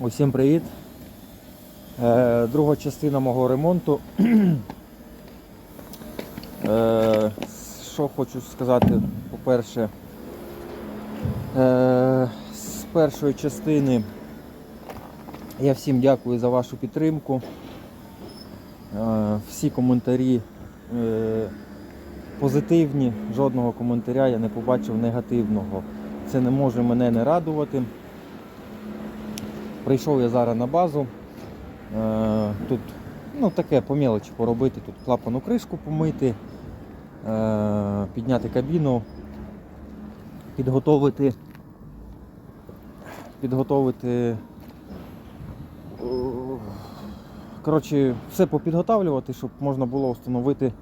Усім привіт. Е, друга частина мого ремонту. Е, що хочу сказати, по-перше, е, з першої частини я всім дякую за вашу підтримку. Всі коментарі позитивні, жодного коментаря я не побачив негативного. Це не може мене не радувати. Прийшов я зараз на базу. Е, Тут ну, таке по мелочі поробити, тут клапану кришку помити, е, підняти кабіну, підготовити, підготовити. е, Коротше, все попідготавлювати, щоб можна було встановити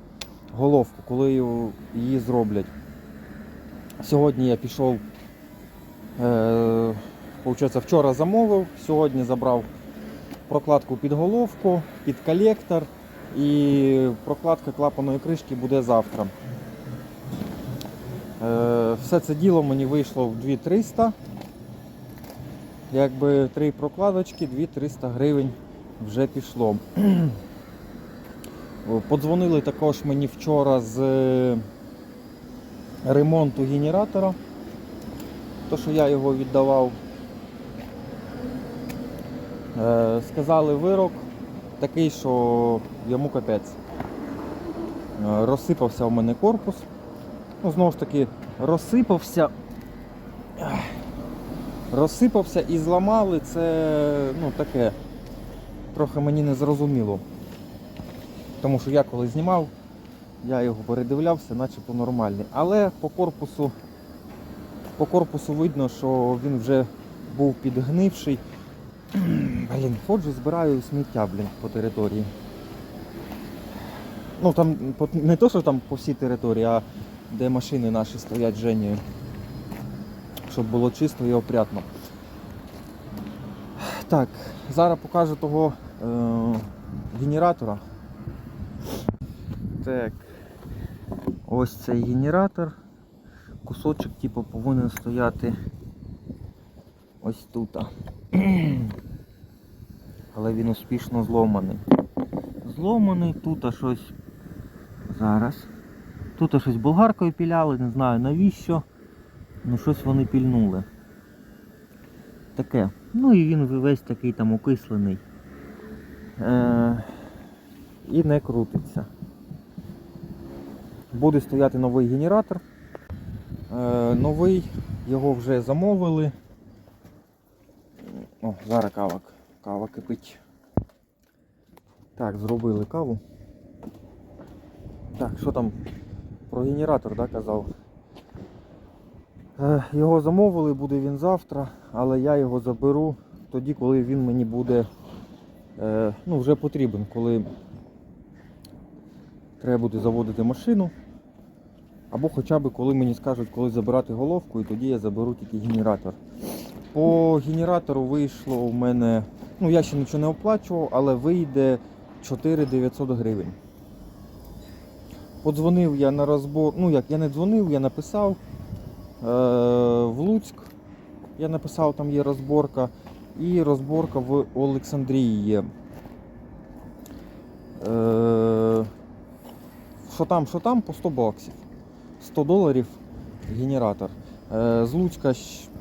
головку, коли її- зроблять. Сьогодні я пішов, Получається, вчора замовив, сьогодні забрав прокладку під головку, під колектор і прокладка клапаної кришки буде завтра. Е, Все це діло мені вийшло в 2300. Якби три прокладочки, 2300 гривень вже пішло. Подзвонили також мені вчора з е, ремонту генератора. То, що я його віддавав. Е, Сказали вирок такий, що йому капець. Е, Розсипався в мене корпус. Ну, знову ж таки, розсипався. Розсипався і зламали це ну, таке. Трохи мені не зрозуміло. Тому що я коли знімав, я його передивлявся, начебто нормальний. Але по корпусу, по корпусу видно, що він вже був підгнивший. Блін, ходжу, збираю сміття, блін, по території. Ну там не то, що там по всій території, а де машини наші стоять з Женєю. Щоб було чисто і опрятно. Так, зараз покажу того е, генератора. Так. Ось цей генератор. Кусочок типу повинен стояти ось тут. Але він успішно зломаний. Зломаний, тут щось зараз. Тут щось болгаркою піляли, не знаю навіщо. Ну щось вони пільнули. Таке. Ну і він весь такий там окислений. Е- і не крутиться. Буде стояти новий генератор. Е- новий, його вже замовили. О, зараз кава, кава кипить. Так, зробили каву. Так, що там про генератор да, казав? Е, Його замовили, буде він завтра, але я його заберу тоді, коли він мені буде е, ну, вже потрібен, коли треба буде заводити машину. Або хоча б коли мені скажуть, коли забирати головку, і тоді я заберу тільки генератор. По генератору вийшло у мене, ну я ще нічого не оплачував, але вийде 4900 гривень. Подзвонив я на розбор, ну як я не дзвонив, я написав е, в Луцьк. Я написав, там є розборка. І розборка в Олександрії є. Е, що там, що там, по 100 баксів. 100 доларів генератор. Е, з Луцька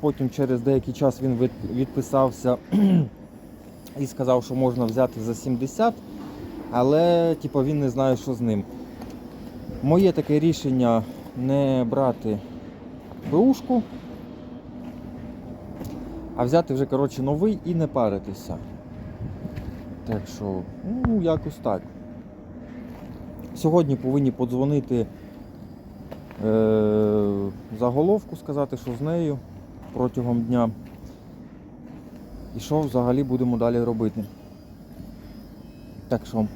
потім через деякий час він відписався і сказав, що можна взяти за 70, але типу, він не знає, що з ним. Моє таке рішення не брати БУшку, а взяти вже коротше, новий і не паритися. Так що, ну, якось так. Сьогодні повинні подзвонити е, заголовку, сказати, що з нею протягом дня. І що взагалі будемо далі робити. Так що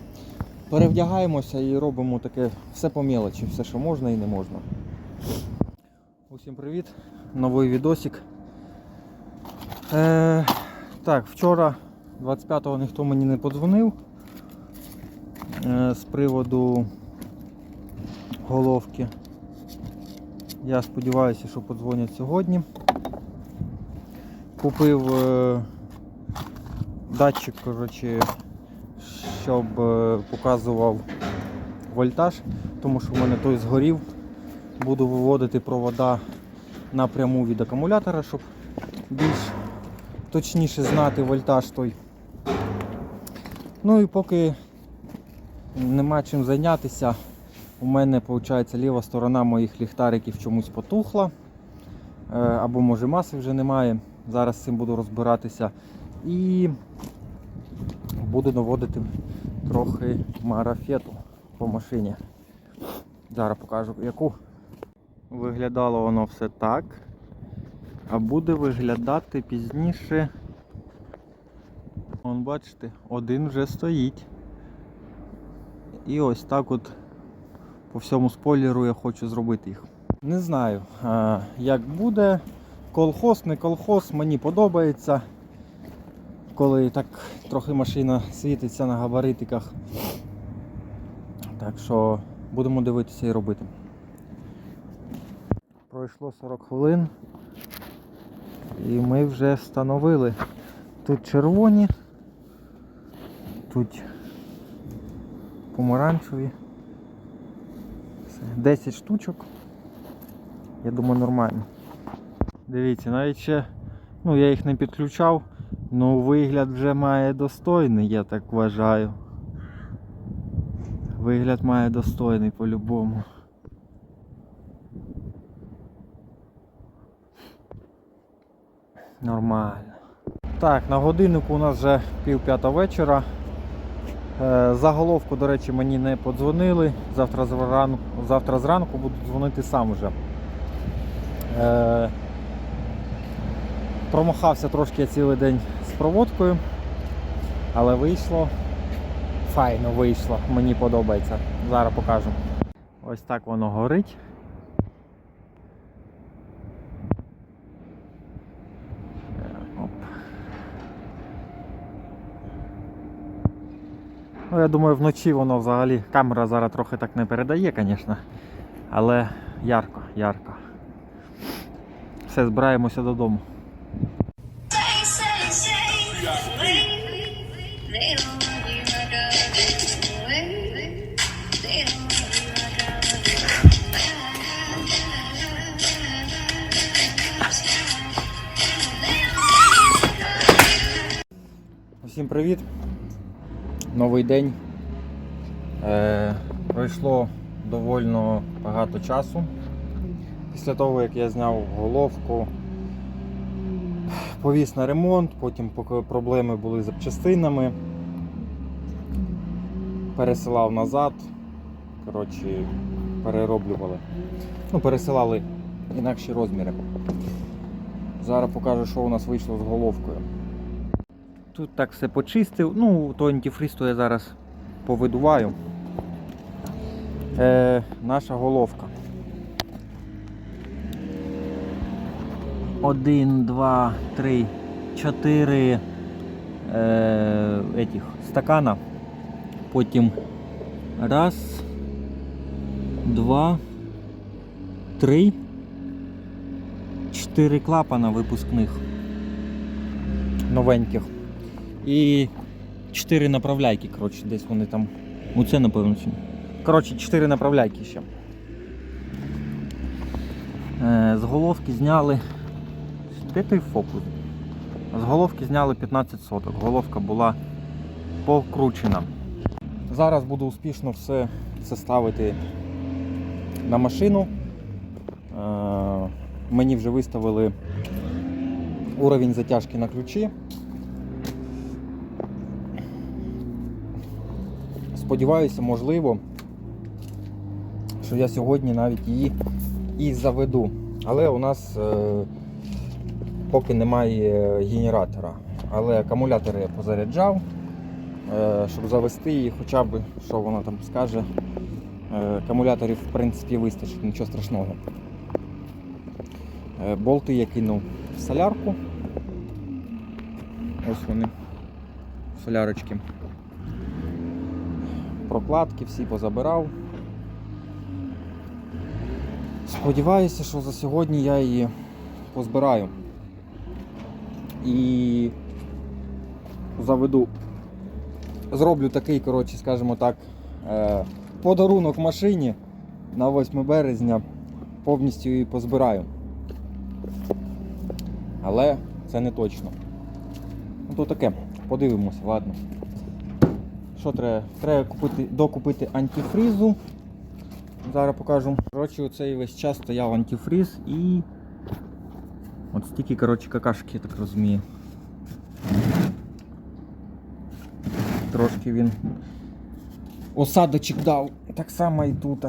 перевдягаємося і робимо таке все по мелочі, все, що можна і не можна. Усім привіт! Новий відосик. Е, так, вчора 25-го ніхто мені не подзвонив е, з приводу головки. Я сподіваюся, що подзвонять сьогодні. Купив е, датчик, коротше, щоб е, показував вольтаж, тому що в мене той згорів. Буду виводити провода напряму від акумулятора, щоб більш точніше знати вольтаж той. Ну і поки нема чим зайнятися, у мене виходить ліва сторона моїх ліхтариків чомусь потухла. Е, Або може маси вже немає. Зараз з цим буду розбиратися. І буду наводити трохи марафету по машині. Зараз покажу яку. Виглядало воно все так. А буде виглядати пізніше. Вон бачите, один вже стоїть. І ось так от по всьому спойлеру я хочу зробити їх. Не знаю, як буде. Колхоз, не колхоз, мені подобається. Коли так трохи машина світиться на габаритиках. Так що будемо дивитися і робити. Пройшло 40 хвилин. І ми вже встановили. Тут червоні, тут помаранчеві. 10 штучок. Я думаю, нормально. Дивіться, навіть ще, ну я їх не підключав, але вигляд вже має достойний, я так вважаю. Вигляд має достойний по-любому. Нормально. Так, на годиннику у нас вже пів п'ята вечора. Е, Заголовку, до речі, мені не подзвонили. Завтра зранку, завтра зранку буду дзвонити сам вже. Промахався трошки цілий день з проводкою, але вийшло. Файно вийшло, мені подобається. Зараз покажу. Ось так воно горить. Ну, я думаю, вночі воно взагалі камера зараз трохи так не передає, звісно. Але ярко, ярко. Все, збираємося додому. Усім привіт! Новий день. Е, пройшло довольно багато часу. Після того, як я зняв головку, повіз на ремонт, потім проблеми були з запчастинами, пересилав назад. Коротше, перероблювали. Ну, пересилали інакші розміри. Зараз покажу, що у нас вийшло з головкою. Тут так все почистив. Ну, то антифриз я зараз повидуваю. Е, наша головка. Один, два, три, чотири е, стакана. Потім раз, два, три, чотири клапана випускних. Новеньких. І 4 направляйки, коротше, десь вони там. Ну це напевно. Коротше, 4 направляйки ще. Е, з головки зняли. Де той фокус? З головки зняли 15 соток. Головка була покручена. Зараз буду успішно все це ставити на машину. Е, мені вже виставили уровень затяжки на ключі. Сподіваюся, можливо, що я сьогодні навіть її і заведу. Але у нас е, поки немає генератора. Але акумулятори я позаряджав, щоб завести її, хоча б, що вона там скаже. Е, акумуляторів в принципі вистачить, нічого страшного. Е, болти я кинув в солярку. Ось вони, солярочки прокладки всі позабирав. Сподіваюся, що за сьогодні я її позбираю. І заведу. Зроблю такий, коротше, скажімо так, е, подарунок машині на 8 березня. Повністю її позбираю. Але це не точно. Ну то таке, подивимося, ладно. Що треба? Треба купити, докупити антифрізу. Зараз покажу. Коротше, оцей весь час стояв антифріз і. От стільки, коротше, какашки, я так розумію. Трошки він осадочок дав. Так само і тут.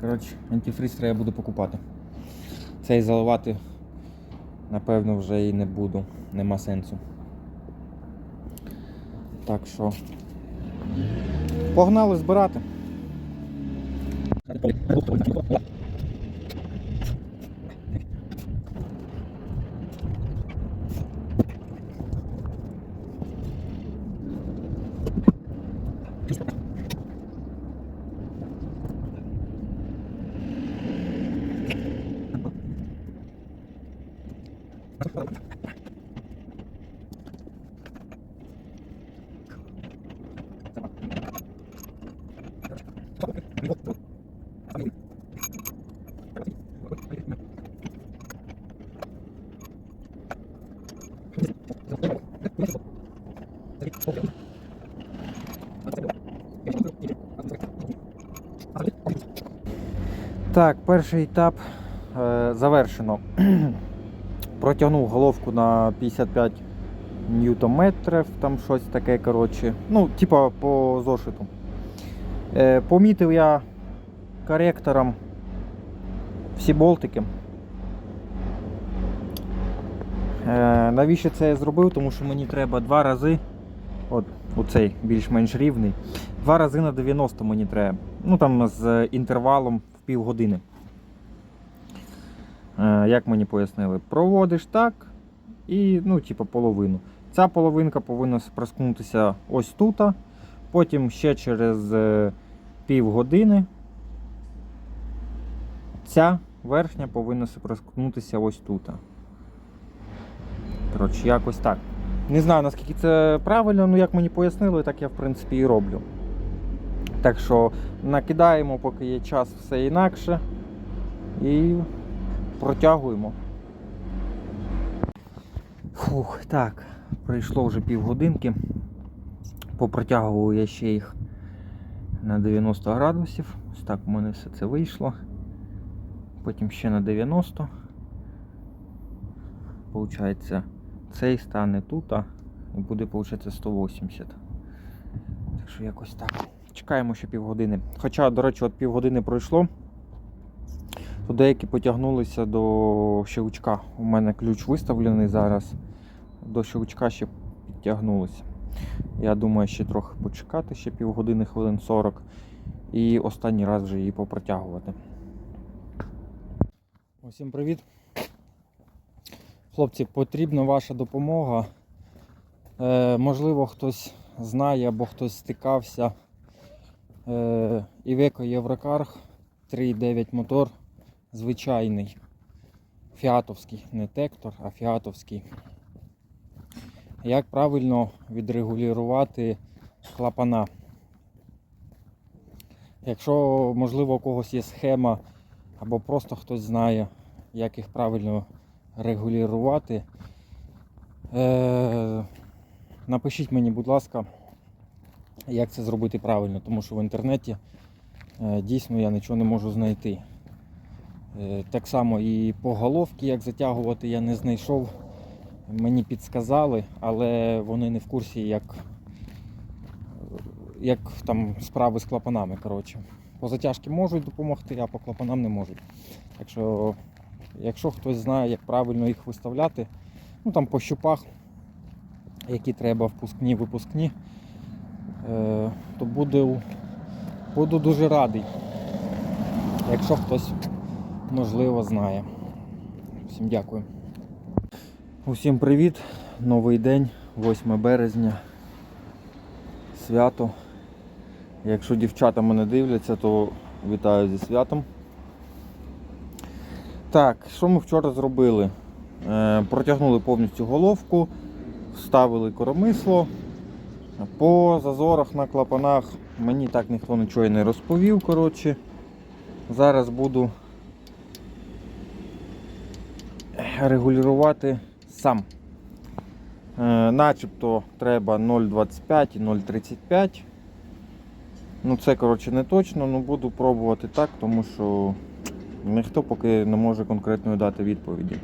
Коротше, антифріз треба буде покупати. Цей заливати, напевно, вже і не буду. Нема сенсу. Так що. Погнали збирати. Так, перший етап е, завершено. Протягнув головку на 55 ньютон-метрів, там щось таке, коротше. Ну, типа по зошиту. Е, помітив я коректором всі болтики. Е, навіщо це я зробив? Тому що мені треба два рази, от оцей більш-менш рівний, два рази на 90 мені треба. Ну там з інтервалом півгодини. Е, як мені пояснили, проводиш так і, ну, типу, половину. Ця половинка повинна проскнутися ось тут, потім ще через е, півгодини. Ця верхня повинна проскнутися ось тут. Коротше, якось так. Не знаю наскільки це правильно, ну як мені пояснили, так я в принципі і роблю. Так що накидаємо, поки є час, все інакше. І протягуємо. Фух, так, пройшло вже півгодинки. Попротягував я ще їх на 90 градусів. Ось так у мене все це вийшло. Потім ще на 90. Получається, цей стане тут, і буде, получається, 180. Так що якось так. Чекаємо ще півгодини. Хоча, до речі, от півгодини пройшло, то деякі потягнулися до щелчка. У мене ключ виставлений зараз. До щелчка ще підтягнулися. Я думаю, ще трохи почекати, ще півгодини, хвилин 40. І останній раз вже її попротягувати. Усім привіт. Хлопці, потрібна ваша допомога. Е, можливо, хтось знає або хтось стикався. Е, Iveco Єврокарг 3.9 мотор. Звичайний. Фіатовський, не тектор, а фіатовський. Як правильно відрегулювати клапана? Якщо, можливо, у когось є схема, або просто хтось знає, як їх правильно регулювати, е- напишіть мені, будь ласка, як це зробити правильно, тому що в інтернеті е, дійсно я нічого не можу знайти. Е, Так само і по головці, як затягувати, я не знайшов. Мені підсказали, але вони не в курсі, як, як там справи з клапанами. коротше. По затяжки можуть допомогти, а по клапанам не можуть. Так що, якщо хтось знає, як правильно їх виставляти, ну там по щупах, які треба впускні, випускні, то буду, буду дуже радий, якщо хтось можливо знає. Всім дякую. Усім привіт! Новий день, 8 березня. Свято. Якщо дівчата мене дивляться, то вітаю зі святом. Так, що ми вчора зробили? Е, протягнули повністю головку, Вставили коромисло. По зазорах на клапанах мені так ніхто нічого і не розповів. Коротше. Зараз буду регулювати сам. Е, начебто треба 0,25 і 0,35. Ну це коротше не точно, ну буду пробувати так, тому що ніхто поки не може конкретної дати відповіді.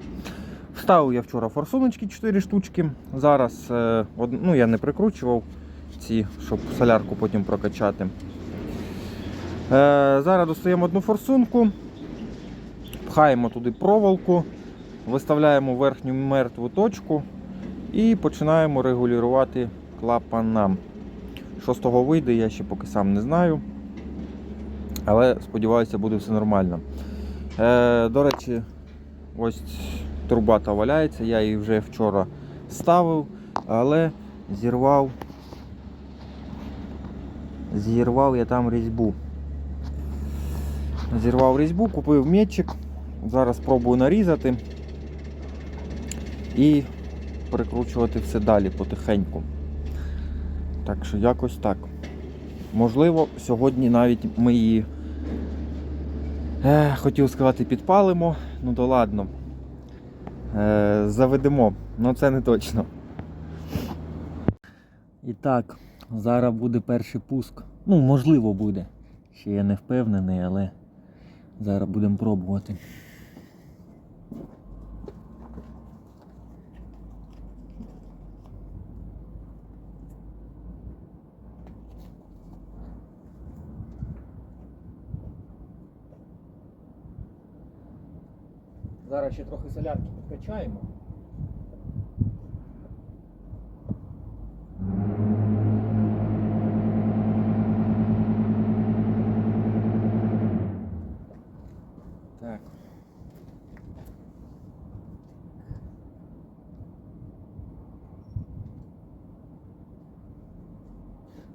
Вставив я вчора форсуночки 4 штучки. Зараз е, ну, я не прикручував ці, щоб солярку потім прокачати. Е, зараз достаємо одну форсунку, пхаємо туди проволоку, виставляємо верхню мертву точку і починаємо регулювати клапана. Що з того вийде, я ще поки сам не знаю. Але сподіваюся, буде все нормально. Е, до речі, ось турбата валяється, я її вже вчора ставив, але зірвав. Зірвав я там різьбу. Зірвав різьбу, купив метчик. Зараз спробую нарізати і перекручувати все далі потихеньку. Так що якось так. Можливо, сьогодні навіть ми її е, хотів сказати, підпалимо. Ну то ладно. Е, заведемо, ну це не точно. І так, зараз буде перший пуск. Ну, можливо, буде. Ще я не впевнений, але зараз будемо пробувати. Зараз ще трохи солярки підкачаємо. Так.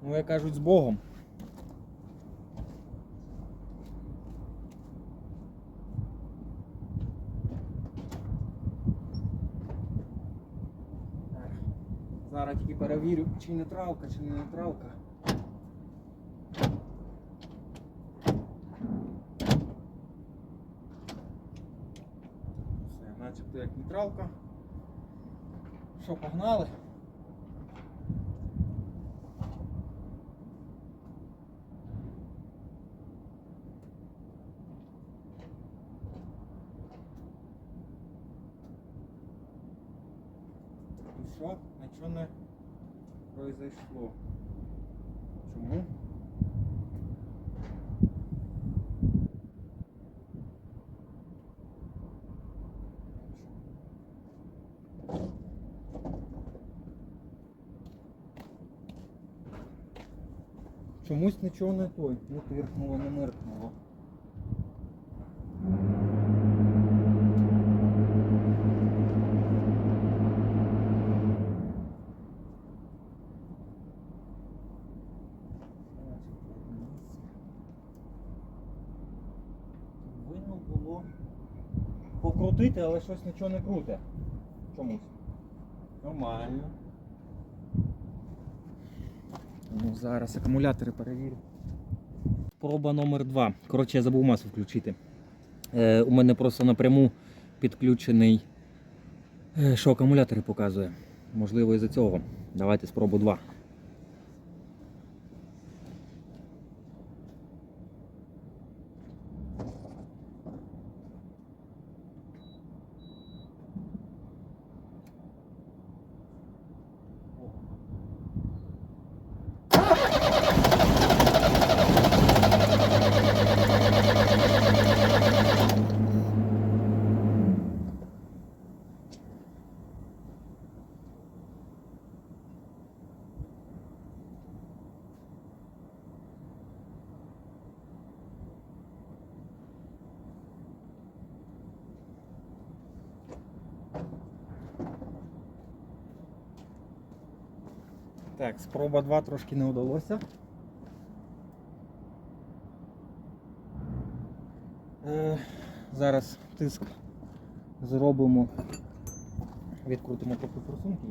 Ну, як кажуть, з Богом. Зараз тільки перевірю, чи нейтралка, чи не нейтралка. Все, начебто як нейтралка. Що, погнали? І що? Нічого не произошло. Чому? Чомусь нічого не той, не тиркнуло, не миркнуло. Повинно було покрутити, але щось нічого не круте. Чомусь. Нормально. Ну, зараз акумулятори перевірю. Проба номер 2 Коротше, я забув масу включити. Е, у мене просто напряму підключений, е, що акумулятори показує. Можливо, із-за цього. Давайте спробу 2. Так, спроба 2 трошки не вдалося. Е, зараз тиск зробимо, відкрутимо трохи форсунки.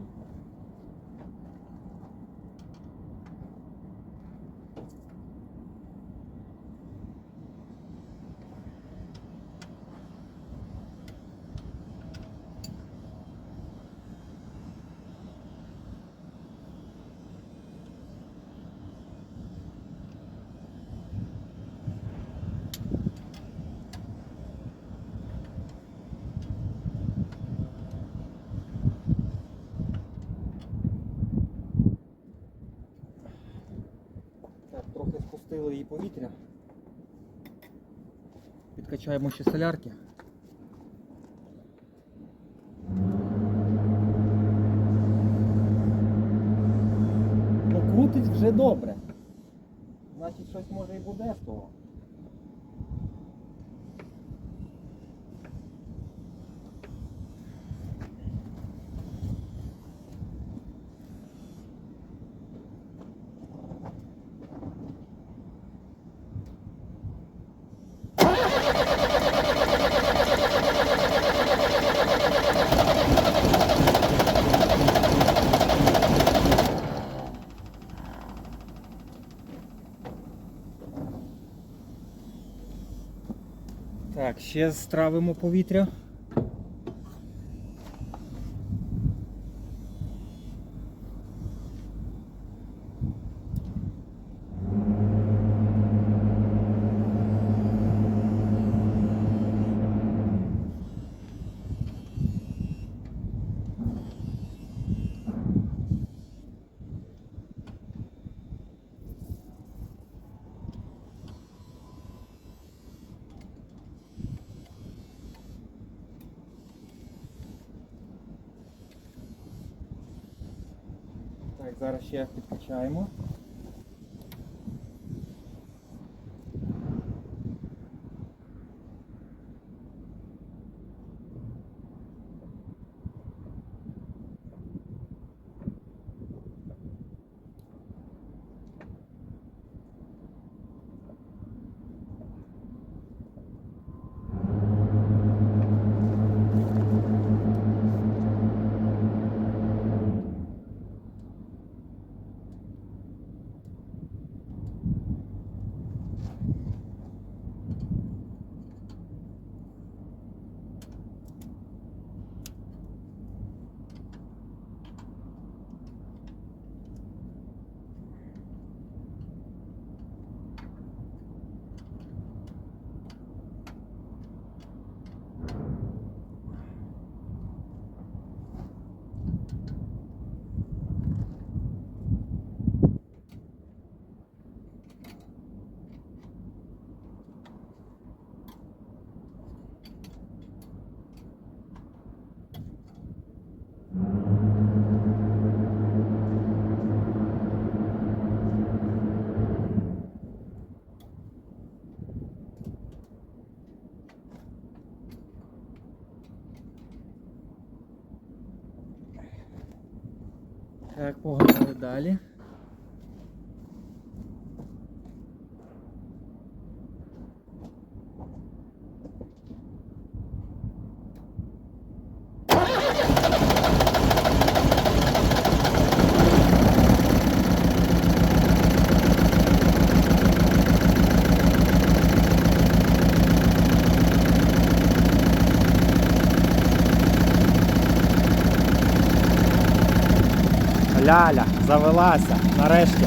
Підкачали її повітря. Підкачаємо ще солярки. Ну, вже добре. Значить, щось може і буде з того. Так, ще стравимо повітря. Зараз ще підкачаємо. Так, погнали далі. Ляля, завелася, нарешті.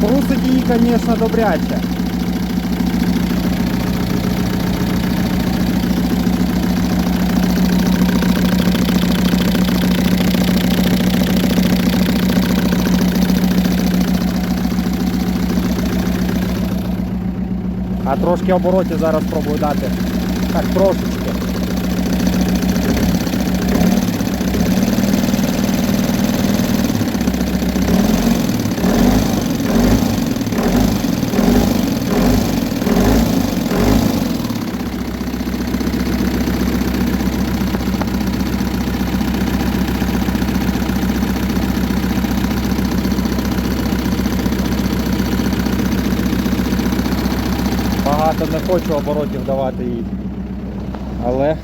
Трусить її, звісно, добряче. А трошки оборотів зараз пробую дати. Так, трошечки. Багато не хочу оборотів давати їй. Але.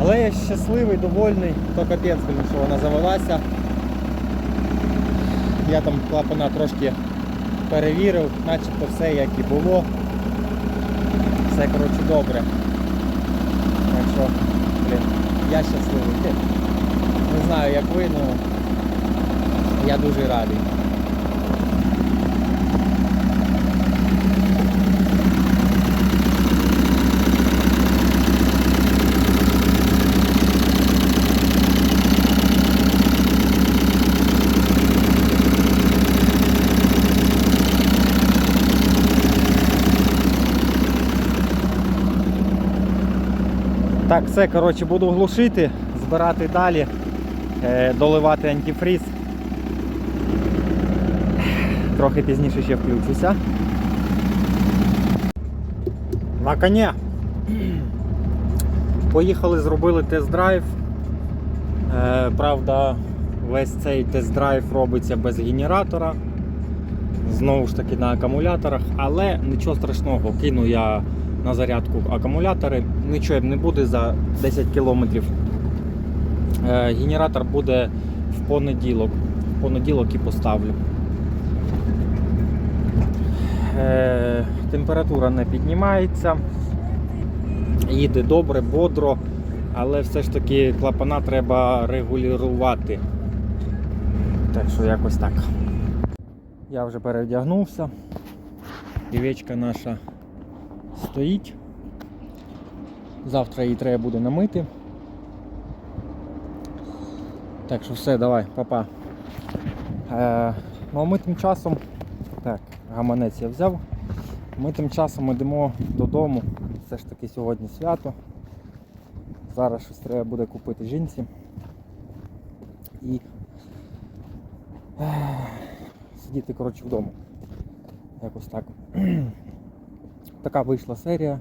Але я щасливий, довольний, то капець, блін, що вона завелася. Я там клапана трошки перевірив, начебто все як і було. Все коротше добре. Так що, блін, я щасливий. Не знаю як ви, але я дуже радий. Так, все, коротше, буду глушити, збирати далі, е, доливати антифріз. Трохи пізніше ще включуся. На коня. Поїхали, зробили тест-драйв. Е, правда, весь цей тест-драйв робиться без генератора. Знову ж таки на акумуляторах, але нічого страшного, кину я на зарядку акумулятори, нічого їм не буде за 10 кілометрів. Е, генератор буде в понеділок. В понеділок і поставлю. Е, температура не піднімається. Їде добре, бодро, але все ж таки клапана треба регулювати. Так що якось так. Я вже перевдягнувся. Півечка наша стоїть. Завтра її треба буде намити. Так що все, давай, папа. Е, ну а ми тим часом. Так, гаманець я взяв. Ми тим часом йдемо додому. Все ж таки сьогодні свято. Зараз щось треба буде купити жінці. І ех, сидіти коротше вдома. Якось так. Така вийшла серія.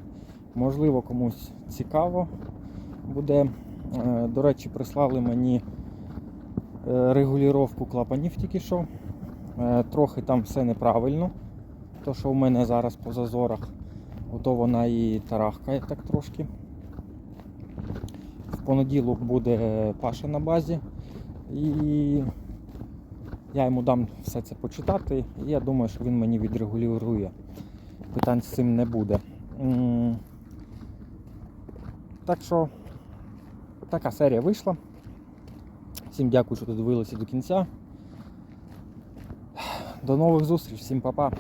Можливо, комусь цікаво буде. Е, До речі, прислали мені е, регулювання клапанів тільки що. Е, Трохи там все неправильно. То, що в мене зараз по зазорах, ото вона і тарахкає так трошки. В понеділок буде Паша на базі. І я йому дам все це почитати, і я думаю, що він мені відрегулює. Питань з цим не буде. Так що така серія вийшла. Всім дякую, що додивилися до кінця. До нових зустрічей, всім па-па.